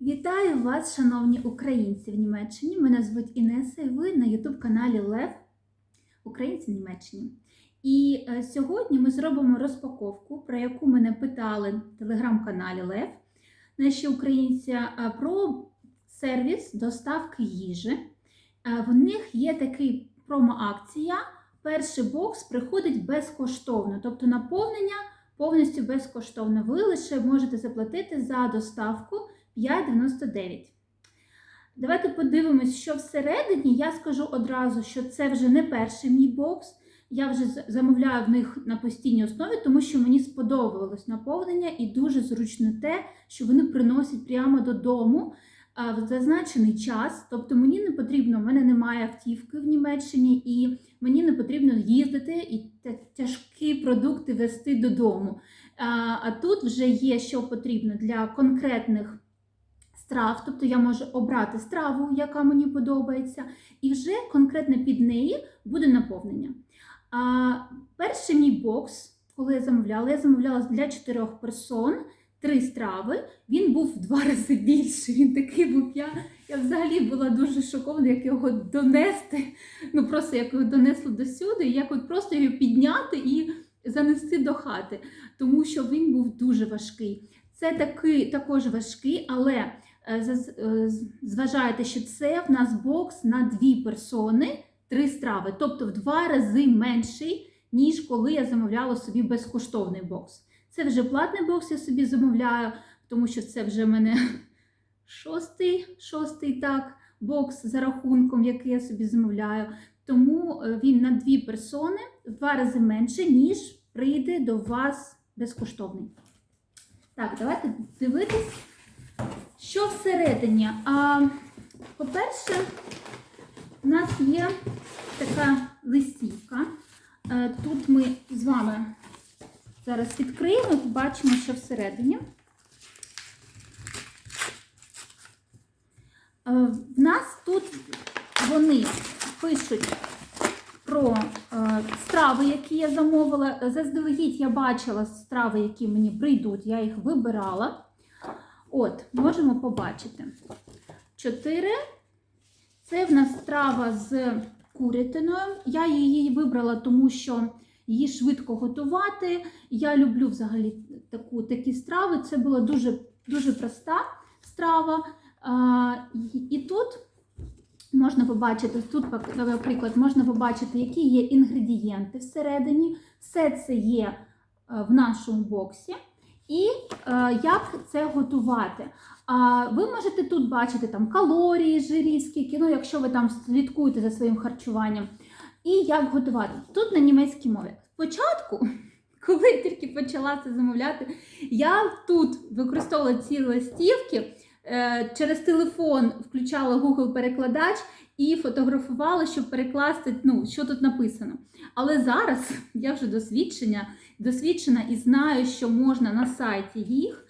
Вітаю вас, шановні українці в Німеччині. Мене звуть Інеса, і ви на ютуб-каналі Лев Українці в Німеччині. І е, сьогодні ми зробимо розпаковку, про яку мене питали в телеграм-каналі Лев, наші українці, е, про сервіс доставки їжі. Е, В них є такий промо-акція. Перший бокс приходить безкоштовно, тобто наповнення повністю безкоштовно. Ви лише можете заплатити за доставку 5,99. Давайте подивимось, що всередині. Я скажу одразу, що це вже не перший мій бокс. Я вже замовляю в них на постійній основі, тому що мені сподобалось наповнення і дуже зручно те, що вони приносять прямо додому в зазначений час. Тобто мені не потрібно, в мене немає автівки в Німеччині, і мені не потрібно їздити і тяжкі продукти вести додому. А тут вже є, що потрібно для конкретних страв, тобто я можу обрати страву, яка мені подобається, і вже конкретно під неї буде наповнення. А, перший мій бокс, коли я замовляла, я замовляла для чотирьох персон. Три страви, він був в два рази більший. Він такий був. Я, я взагалі була дуже шокована, як його донести. Ну просто як його донесли до сюди, і як от просто його підняти і занести до хати, тому що він був дуже важкий. Це такий також важкий, але е, е, з- зважайте, що це в нас бокс на дві персони, три страви, тобто в два рази менший, ніж коли я замовляла собі безкоштовний бокс. Це вже платний бокс, я собі замовляю, тому що це вже в мене шостий, шостий так, бокс за рахунком, який я собі замовляю. Тому е, він на дві персони в два рази менше, ніж прийде до вас безкоштовний. Так, давайте дивитись, що всередині. А, по-перше, у нас є така листівка. Е, Тут ми з вами зараз відкриємо побачимо, що всередині. Е, В нас тут вони пишуть про е, страви, які я замовила. Заздалегідь я бачила страви, які мені прийдуть, я їх вибирала. От, можемо побачити. Чотири. Це в нас страва з курятиною. Я її вибрала, тому що її швидко готувати. Я люблю взагалі таку, такі страви. Це була дуже, дуже проста страва. А, і, і тут можна побачити, тут, наприклад, можна побачити, які є інгредієнти всередині. Все це є е, в нашому боксі. І е, як це готувати? А ви можете тут бачити там калорії, жирів, скільки, ну, якщо ви там слідкуєте за своїм харчуванням. І як готувати? Тут на німецькій мові. Спочатку, коли тільки почала це замовляти, я тут використовувала ці листівки, через телефон включала Google перекладач і фотографувала, щоб перекласти, ну, що тут написано. Але зараз я вже досвідчена, досвідчена і знаю, що можна на сайті їх.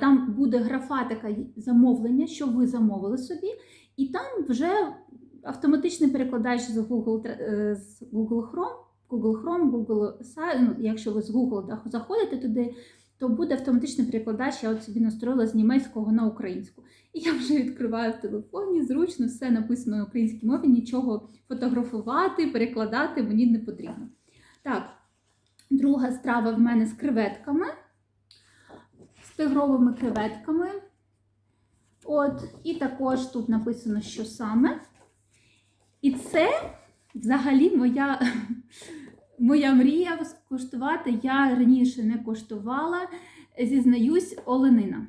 Там буде графа така замовлення, що ви замовили собі, і там вже автоматичний перекладач з Google, е, з Google Chrome, Google Chrome, Google Site, ну, якщо ви з Google заходите туди, то буде автоматичний перекладач, я от собі настроїла з німецького на українську. І я вже відкриваю в телефоні, зручно, все написано на українській мові, нічого фотографувати, перекладати мені не потрібно. Так, друга страва в мене з креветками, з тигровими креветками. От, і також тут написано, що саме. І це взагалі моя, моя мрія скуштувати. Я раніше не коштувала, зізнаюсь, оленина.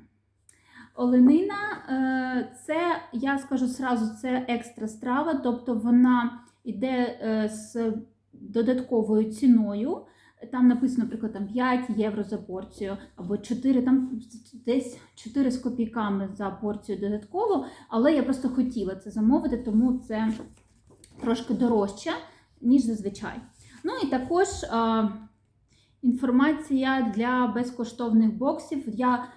Оленина е, це, я скажу зразу, це екстра страва, тобто вона йде е, з додатковою ціною. Там написано, наприклад, там 5 євро за порцію, або 4, там десь 4 з копійками за порцію додатково, але я просто хотіла це замовити, тому це трошки дорожче, ніж зазвичай. Ну і також інформація для безкоштовних боксів. Я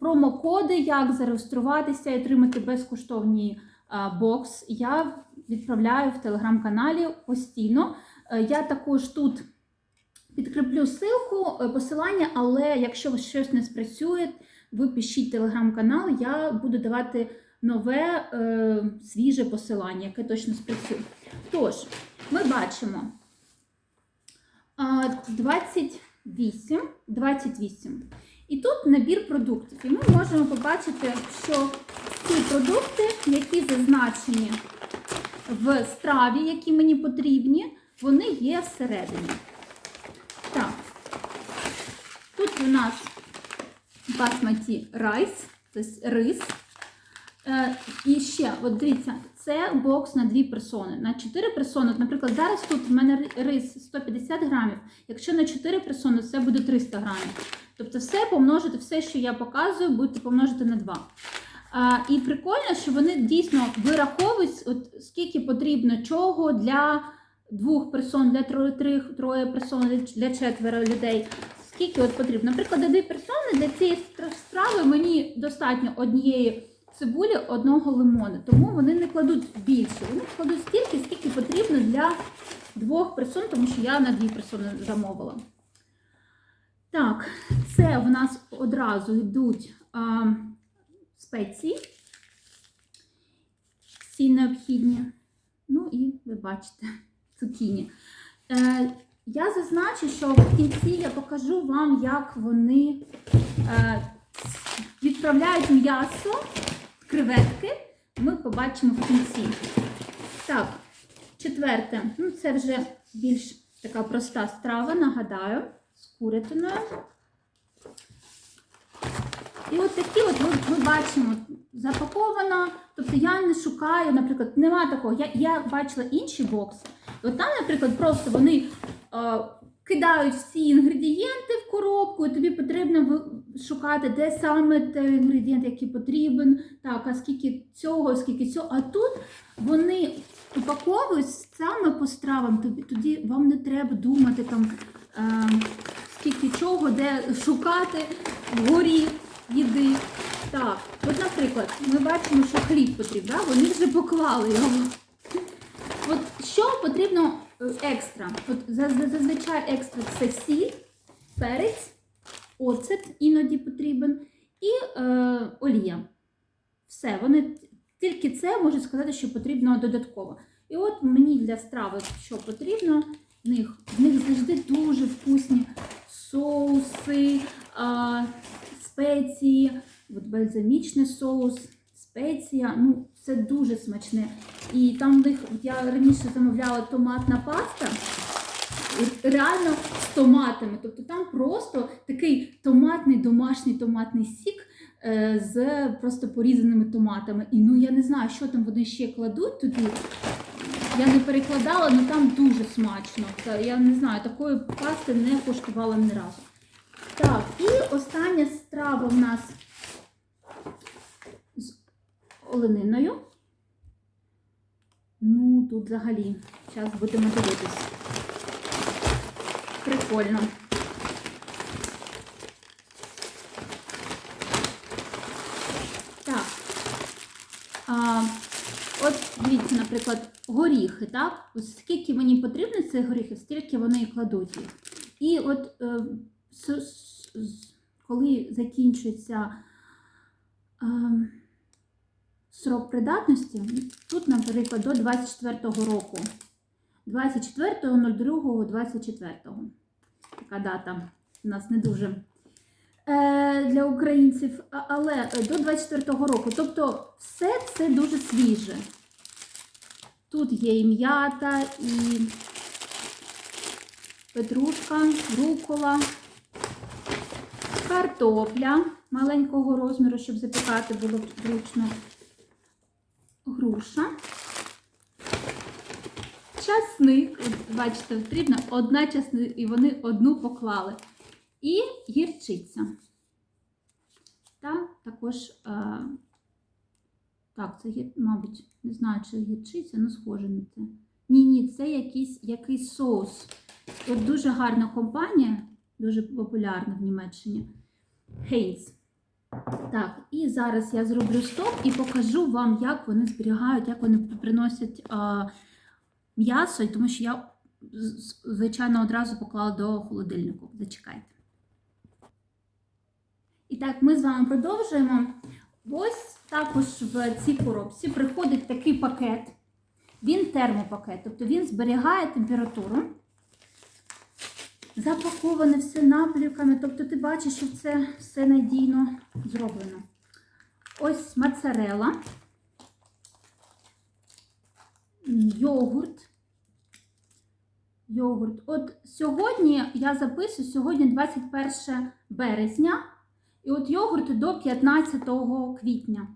промокоди, як зареєструватися і отримати безкоштовний а, бокс. Я відправляю в телеграм-каналі постійно. Е, Я також тут підкріплю ссылку, е, посилання, але якщо щось не спрацює, ви пишіть телеграм-канал, я буду давати нове е, свіже посилання, яке точно спрацює. Тож, ми бачимо 28, 28. І тут набір продуктів. І ми можемо побачити, що ці продукти, які зазначені в страві, які мені потрібні, вони є всередині. Так, тут у нас басматі райс, тобто рис. Е, і ще, от дивіться, це бокс на дві персони. На 4 персони, от, наприклад, зараз тут в мене рис 150 грамів. Якщо на 4 персони, це буде 300 грамів. Тобто все помножити, все, що я показую, будете помножити на 2. А, і прикольно, що вони дійсно вираховують, от, скільки потрібно чого для двох персон, для троє, троє персон, для- для четверо людей. Скільки от потрібно? Наприклад, для дві персони для цієї страви мені достатньо однієї цибулі, одного лимона. Тому вони не кладуть більше. Вони кладуть стільки, скільки потрібно для двох персон, тому що я на дві персони замовила. Так, це в нас одразу йдуть а, спеції. Всі необхідні. Ну і ви бачите, цукіні. Е, я зазначу, що в кінці я покажу вам, як вони е, відправляють м'ясо, креветки. Ми побачимо в кінці. Так, четверте. Ну, це вже більш така проста страва, нагадаю, з курятиною. І от такі от ми, бачимо запаковано. Тобто я не шукаю, наприклад, нема такого. Я, я бачила інші бокси. От там, наприклад, просто вони е, кидають всі інгредієнти в коробку, і тобі потрібно шукати, де саме той інгредієнт, який потрібен, так, а скільки цього, скільки цього. А тут вони упаковують саме по стравам. Тобі тоді вам не треба думати там. Е, скільки чого, де шукати вгорі їди. Так, от, наприклад, ми бачимо, що хліб потрібен, да? вони вже поклали його. От що потрібно екстра? От зазвичай екстра це сіль, перець, оцет іноді потрібен і е, олія. Все, вони тільки це можуть сказати, що потрібно додатково. І от мені для страви, що потрібно, в них, в них завжди дуже вкусні соуси, а, спеції, от бальзамічний соус, спеція. Ну, це дуже смачне. І там в них, я раніше замовляла томатна паста. Реально з томатами. Тобто там просто такий томатний домашній томатний сік е, з просто порізаними томатами. І ну я не знаю, що там вони ще кладуть туди. Я не перекладала, але там дуже смачно. Я не знаю, такої пасти не коштувала ні разу. Так, і остання страва в нас олениною. Ну, тут взагалі, зараз будемо дивитись. Прикольно. Так. А, от дивіться, наприклад, горіхи, так? Ось скільки мені потрібно цих горіхів, стільки вони і кладуть їх. І от е, коли закінчується е, срок придатності, тут, наприклад, до 24-го року. 24.02.24. Така дата у нас не дуже е, для українців, але до 24-го року. Тобто все це дуже свіже. Тут є і м'ята, і петрушка, рукола, картопля маленького розміру, щоб запікати було зручно, груша, часник. Бачите, потрібно одна часник, і вони одну поклали. І гірчиця. Та також, е, так, це, мабуть, не знаю, чи гірчиця, але схоже на це. Ні, ні, це якийсь, якийсь соус. От дуже гарна компанія, дуже популярна в Німеччині. Heinz. Так, і зараз я зроблю стоп і покажу вам, як вони зберігають, як вони приносять м'ясо, тому що я, звичайно, одразу поклала до холодильнику. Зачекайте. І так, ми з вами продовжуємо. Ось також в цій коробці приходить такий пакет. Він термопакет, тобто він зберігає температуру. Запаковане все наплівками, тобто ти бачиш, що це все надійно зроблено. Ось моцарела, йогурт. Йогурт. От сьогодні я записую, сьогодні 21 березня, і от йогурт до 15 квітня.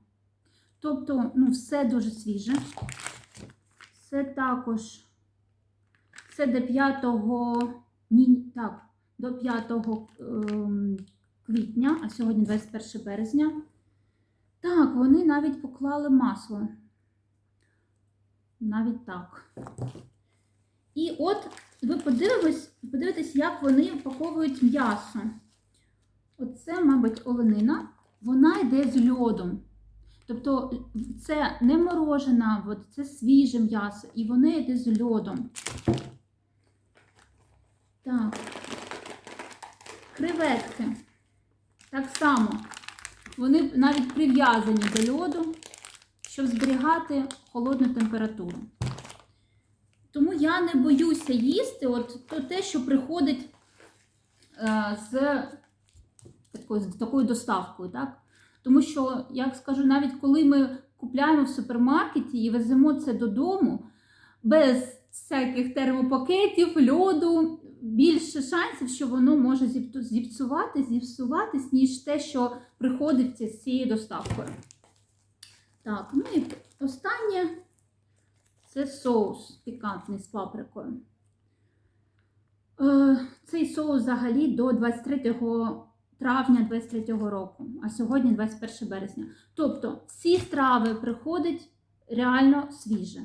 Тобто, ну, все дуже свіже. Це також це до 5 ні, так, до 5 ем, квітня, а сьогодні 21 березня. Так, вони навіть поклали масло. Навіть так. І от ви подивитесь, подивитесь, як вони упаковують м'ясо. Оце, мабуть, оленина. Вона йде з льодом. Тобто це не морожена, це свіже м'ясо, і воно йде з льодом. Так. Креветки. Так само. Вони навіть прив'язані до льоду, щоб зберігати холодну температуру. Тому я не боюся їсти от те, що приходить е, з, такою, з такою доставкою. Так? Тому що, як скажу, навіть коли ми купляємо в супермаркеті і веземо це додому, без всяких термопакетів, льоду, більше шансів, що воно може зіпсувати, зіпсуватись, ніж те, що приходить з цією доставкою. Так, ну і останнє це соус пікантний з паприкою. Е, Цей соус взагалі до 23 травня 23 року, а сьогодні 21 березня. Тобто всі страви приходять реально свіже.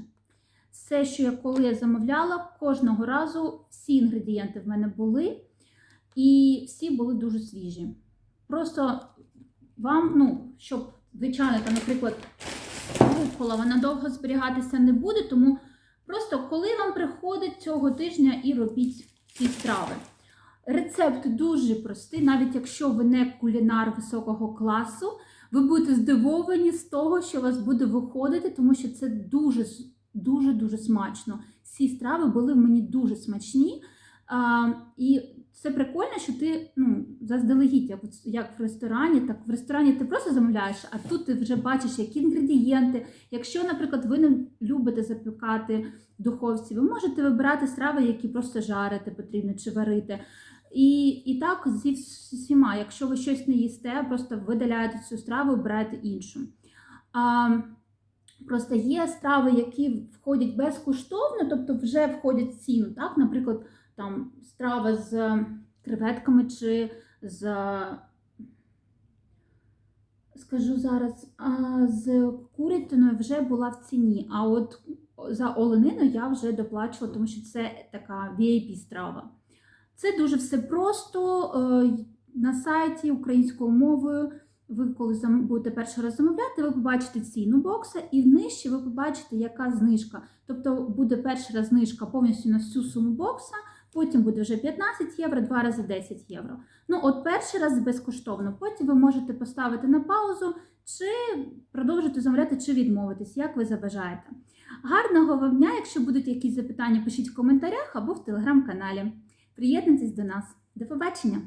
Все, що я коли я замовляла, кожного разу всі інгредієнти в мене були, і всі були дуже свіжі. Просто вам, ну, щоб, звичайно, там, наприклад, рукола, вона довго зберігатися не буде, тому просто коли вам приходить цього тижня і робіть ці страви. Рецепт дуже простий, навіть якщо ви не кулінар високого класу, ви будете здивовані з того, що у вас буде виходити, тому що це дуже дуже дуже смачно. Ці страви були мені дуже смачні. А, і це прикольно, що ти ну, заздалегідь, як, як в ресторані, так в ресторані ти просто замовляєш, а тут ти вже бачиш, які інгредієнти. Якщо, наприклад, ви не любите запікати в духовці, ви можете вибирати страви, які просто жарити потрібно чи варити. І, і так зі всіма, якщо ви щось не їсте, просто видаляєте цю страву, обираєте іншу. А, Просто є страви, які входять безкоштовно, тобто вже входять в ціну. Так? Наприклад, там страва з креветками чи з, скажу зараз, з курятиною вже була в ціні. А от за оленину я вже доплачувала, тому що це така VIP страва. Це дуже все просто е, на сайті українською мовою. Ви, коли будете перший раз замовляти, ви побачите ціну бокса, і нижче ви побачите, яка знижка. Тобто буде перший раз знижка повністю на всю суму бокса, потім буде вже 15 євро, два рази 10 євро. Ну, от перший раз безкоштовно, потім ви можете поставити на паузу, чи продовжити замовляти, чи відмовитись, як ви забажаєте. Гарного вам дня! Якщо будуть якісь запитання, пишіть в коментарях або в телеграм-каналі. Приєднуйтесь до нас. До побачення!